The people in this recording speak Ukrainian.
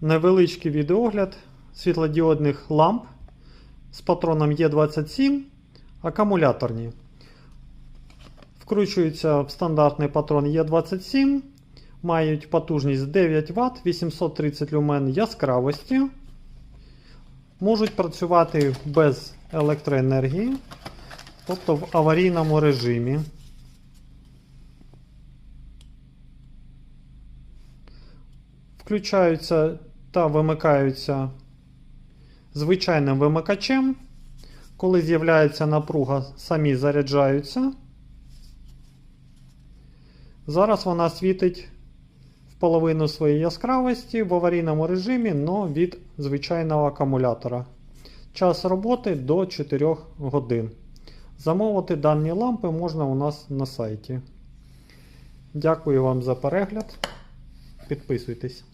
невеличкий відеогляд світлодіодних ламп з патроном Е27 акумуляторні. Вкручуються в стандартний патрон Е27, мають потужність 9 Вт, 830 люмен яскравості, можуть працювати без електроенергії, тобто в аварійному режимі. Включаються та вимикаються звичайним вимикачем. Коли з'являється напруга, самі заряджаються. Зараз вона світить в половину своєї яскравості в аварійному режимі, але від звичайного акумулятора. Час роботи до 4 годин. Замовити дані лампи можна у нас на сайті. Дякую вам за перегляд. Підписуйтесь.